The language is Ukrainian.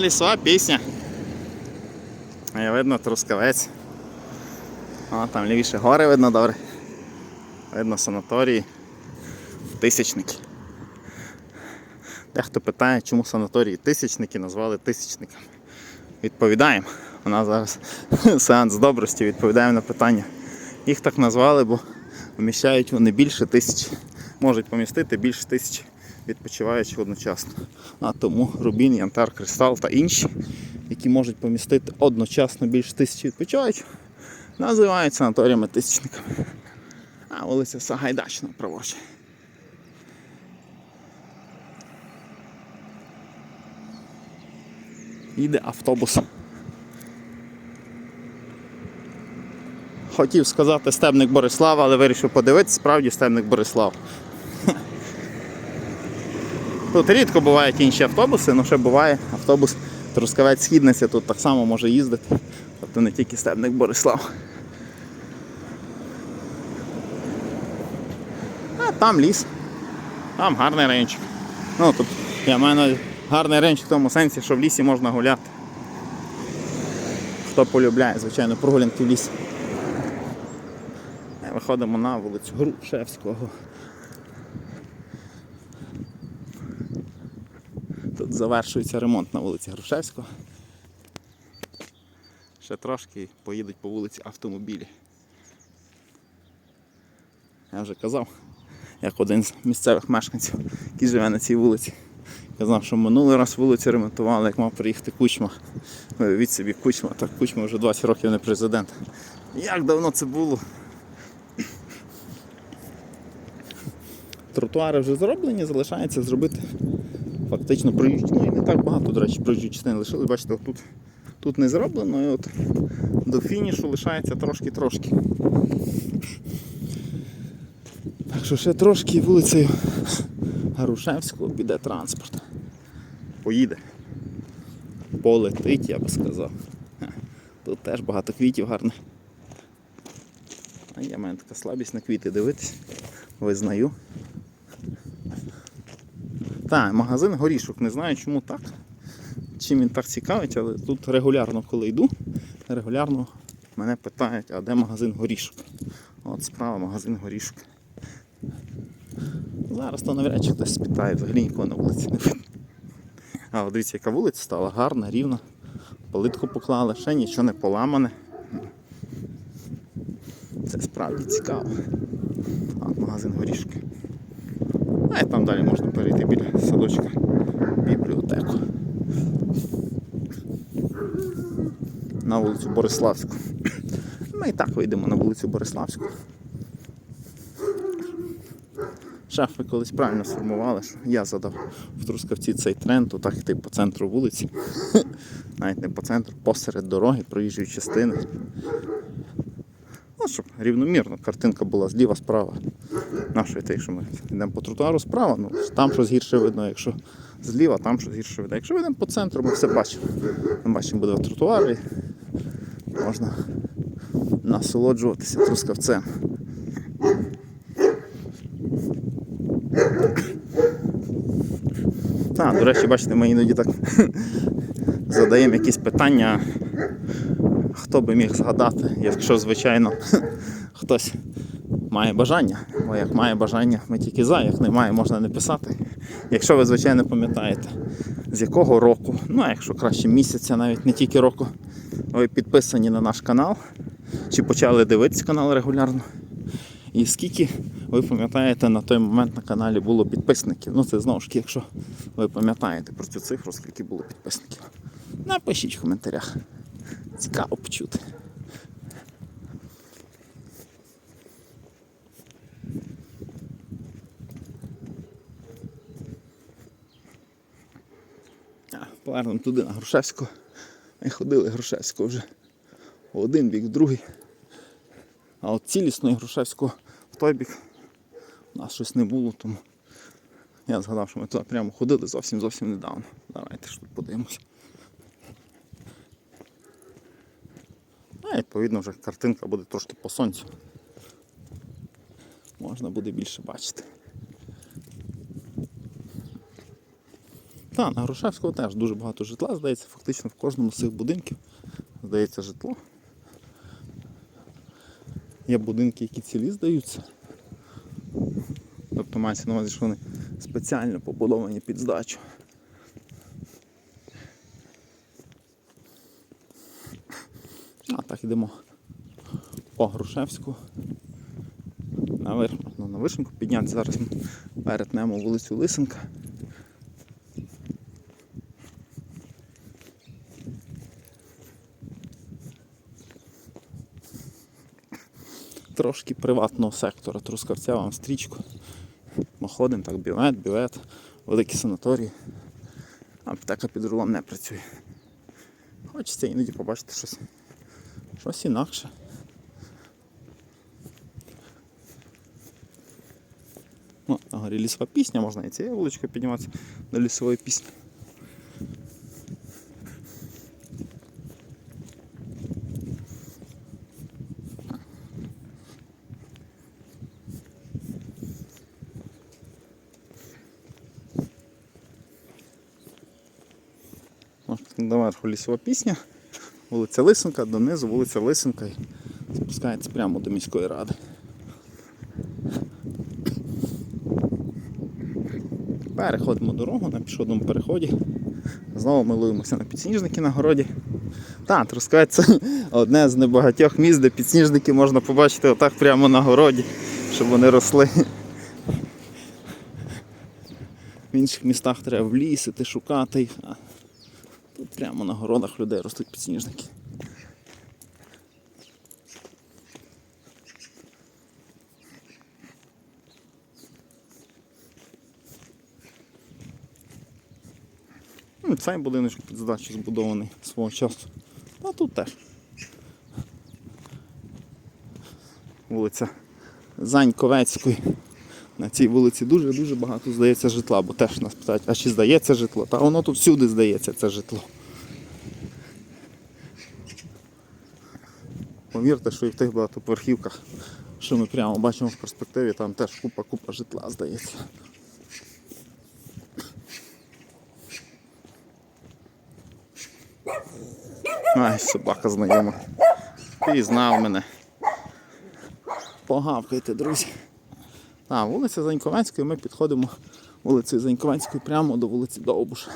Лісова пісня. А видно трускавець. О, там лівіше гори видно добре. Видно санаторії. Тисячники. Дехто питає, чому санаторії тисячники назвали тисячниками. Відповідаємо. У нас зараз сеанс добрості, відповідаємо на питання. Їх так назвали, бо вміщають вони більше тисячі. Можуть помістити більше тисячі відпочиваючих одночасно. А тому Рубін, Янтар, Кристал та інші, які можуть помістити одночасно більше тисячі відпочиваючих, називають санаторіями тисячниками. А вулиця Сагайдачна праворуч. Їде автобус. Хотів сказати стебник Борислав, але вирішив подивитися, справді стебник Борислав. Тут рідко бувають інші автобуси, але ще буває автобус Трускавець Східниця тут так само може їздити. Тобто не тільки стебник Борислав. А там ліс. Там гарний райончик. Ну тут я маю гарний райончик в тому сенсі, що в лісі можна гуляти. Хто полюбляє, звичайно, прогулянки в лісі. Виходимо на вулицю Грушевського. Тут завершується ремонт на вулиці Грушевського. Ще трошки поїдуть по вулиці автомобілі. Я вже казав, як один з місцевих мешканців, який живе на цій вулиці. Казав, що минулий раз вулицю ремонтували, як мав приїхати кучма. Уявіть собі кучма, так кучма вже 20 років не президент. Як давно це було? Тротуари вже зроблені, залишається зробити фактично проїжджу. Ну і не так багато, до речі, проїжджої частини лишили. Бачите, тут, тут не зроблено, і от до фінішу лишається трошки-трошки. Так що ще трошки вулицею Грушевського піде транспорт. Поїде. Полетить, я би сказав. Тут теж багато квітів гарних. А я мене така слабість на квіти дивитись. Визнаю. Так, магазин горішок. Не знаю чому так. Чим він так цікавить, але тут регулярно, коли йду, регулярно мене питають, а де магазин горішок. От справа магазин горішок. Зараз то навряд чи хтось спитає, взагалі нікого на вулиці не видно. А от дивіться, яка вулиця стала гарна, рівна. Плитку поклали, ще нічого не поламане. Це справді цікаво. От магазин горішки. Далі можна перейти біля садочка бібліотеку. На вулицю Бориславську. Ми і так вийдемо на вулицю Бориславську. Шефи колись правильно сформували, я задав в Трускавці цей тренд, то так йти по центру вулиці. Навіть не по центру, посеред дороги, проїжджої частини. Ну, щоб рівномірно картинка була зліва, справа. Нашої те, якщо ми йдемо по тротуару справа, ну там щось гірше видно, якщо зліва, там щось гірше видно. Якщо йдемо по центру, ми все бачимо. Ми бачимо буде тротуар і можна насолоджуватися трускавцем. Так, до речі, бачите, ми іноді так задаємо якісь питання, хто би міг згадати, якщо, звичайно, хтось має бажання. Бо як має бажання, ми тільки за, як немає, можна не писати. Якщо ви, звичайно, пам'ятаєте, з якого року, ну а якщо краще місяця, навіть не тільки року, ви підписані на наш канал, чи почали дивитися канал регулярно. І скільки ви пам'ятаєте на той момент на каналі було підписників. Ну це знову ж таки, якщо ви пам'ятаєте про цю цифру, скільки було підписників. Напишіть в коментарях. Цікаво почути. Повернемо туди на Грушевську. Ми ходили Грушевського вже в один бік, в другий. А от цілісної Грушевського в той бік у нас щось не було, тому я згадав, що ми туди прямо ходили зовсім зовсім недавно. Давайте ж тут подивимося. А Ну, відповідно вже картинка буде трошки по сонцю. Можна буде більше бачити. Так, на Грушевського теж дуже багато житла, здається, фактично в кожному з цих будинків здається житло. Є будинки, які цілі здаються. Тобто мається на увазі, що вони спеціально побудовані під здачу. А так йдемо по Грушевську. Наверх, ну, на вишеньку піднятися. Зараз ми перетнемо вулицю Лисенка. Трошки приватного сектора Трускавця вам стрічку. Ми ходимо так, бювет, бювет, великі санаторії. Аптека під рулом не працює. Хочеться іноді побачити щось, щось інакше. Ну, на горі лісова пісня, можна і цією вуличкою підніматися до лісової пісні. Ось Доверху лісова пісня, Вулиця Лисенка, донизу вулиця Лисенка і спускається прямо до міської ради. Переходимо дорогу на пішохідному переході. Знову милуємося на підсніжники на городі. Так, Трускавець це одне з небагатьох міст, де підсніжники можна побачити отак прямо на городі, щоб вони росли. В інших містах треба в ліс іти шукати їх. Тут прямо на городах людей ростуть підсніжники. Ну, Цей будиночок під здачу збудований свого часу. А тут теж. Вулиця Заньковецької. На цій вулиці дуже-дуже багато здається житла, бо теж нас питають, а чи здається житло? Та воно тут всюди здається це житло. Повірте, що і в тих багатоповерхівках, що ми прямо бачимо в перспективі, там теж купа-купа житла здається. Ай, собака знайома. Пізнав мене. Погавкайте, друзі. А, вулиця Заньковецької, ми підходимо вулицею Заньковецької прямо до вулиці Довбуша.